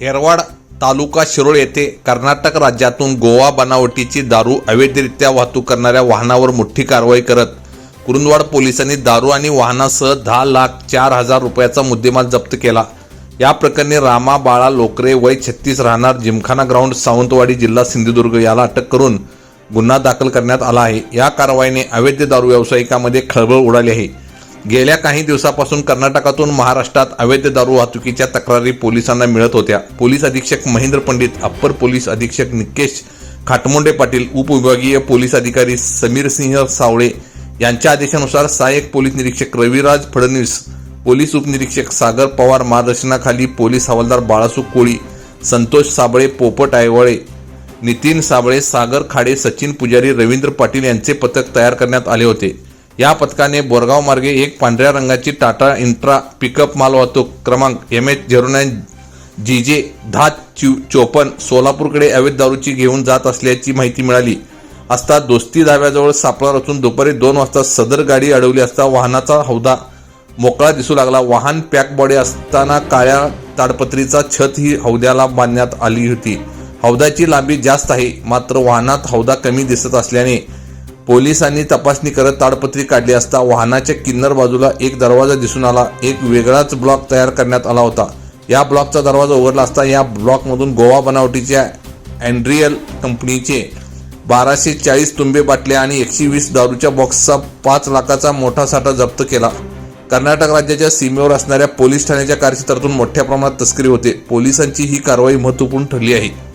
हेरवाड तालुका शिरोळ येथे कर्नाटक राज्यातून गोवा बनावटीची दारू अवैधरित्या वाहतूक करणाऱ्या वाहनावर मोठी कारवाई करत कुरुंदवाड पोलिसांनी दारू आणि वाहनासह दहा लाख चार हजार रुपयाचा मुद्देमाल जप्त केला. या प्रकरणी रामा बाळा लोकरे वय छत्तीस राहणार जिमखाना ग्राउंड सावंतवाडी जिल्हा सिंधुदुर्ग याला अटक करून गुन्हा दाखल करण्यात आला आहे. या कारवाईने अवैध दारू व्यावसायिकामध्ये खळबळ उडाली आहे. गेल्या काही दिवसापासून कर्नाटकातून महाराष्ट्रात अवैध दारू वाहतुकीच्या तक्रारी पोलिसांना मिळत होत्या. पोलीस अधीक्षक महेंद्र पंडित अप्पर पोलीस अधीक्षक निकेश खाटमोंडे पाटील उपविभागीय पोलीस अधिकारी समीर सिंह सावळे यांच्या आदेशानुसार सहाय्यक पोलीस निरीक्षक रविराज फडणवीस पोलीस उपनिरीक्षक सागर पवार मार्गदर्शनाखाली पोलीस हवालदार बाळासू कोळी संतोष साबळे पोपट आयवळे नितीन साबळे सागर खाडे सचिन पुजारी रवींद्र पाटील यांचे पथक तयार करण्यात आले होते. या पथकाने बोरगाव मार्गे एक पांढऱ्या रंगाची टाटा इंट्रा पिकअप माल वाहतूक क्रमांक M H zero nine G J दहा चौ चोपन्न सोलापूरकडे अवैध दारूची घेऊन जात असल्याची माहिती मिळाली. असता दोस्ती दाव्याजवळ सापळा रचून दुपारी दोन वाजता सदर गाडी अडवली असता वाहनाचा हौदा मोकळा दिसू लागला. वाहन पॅक बॉडी असताना काळ्या ताडपत्रीचा छत ही हौद्याला बांधण्यात आली होती. हौदाची लांबी जास्त आहे मात्र वाहनात हौदा कमी दिसत असल्याने पोलिसांनी तपासणी करत ताडपत्री काढली असता वाहनाच्या किन्नर बाजूला एक दरवाजा दिसून आला. एक वेगळाच ब्लॉक तयार करण्यात आला होता. या ब्लॉकचा दरवाजा उघडला असता या ब्लॉकमधून गोवा बनावटीच्या अँड्रियल कंपनीचे बाराशे चाळीस तुंबे बाटल्या आणि एकशे वीस दारूच्या बॉक्सचा पाच लाखाचा मोठा साठा जप्त केला. कर्नाटक राज्याच्या सीमेवर असणाऱ्या पोलीस ठाण्याच्या कार्यक्षेत्रातून मोठ्या प्रमाणात तस्करी होते. पोलिसांची ही कारवाई महत्त्वपूर्ण ठरली आहे.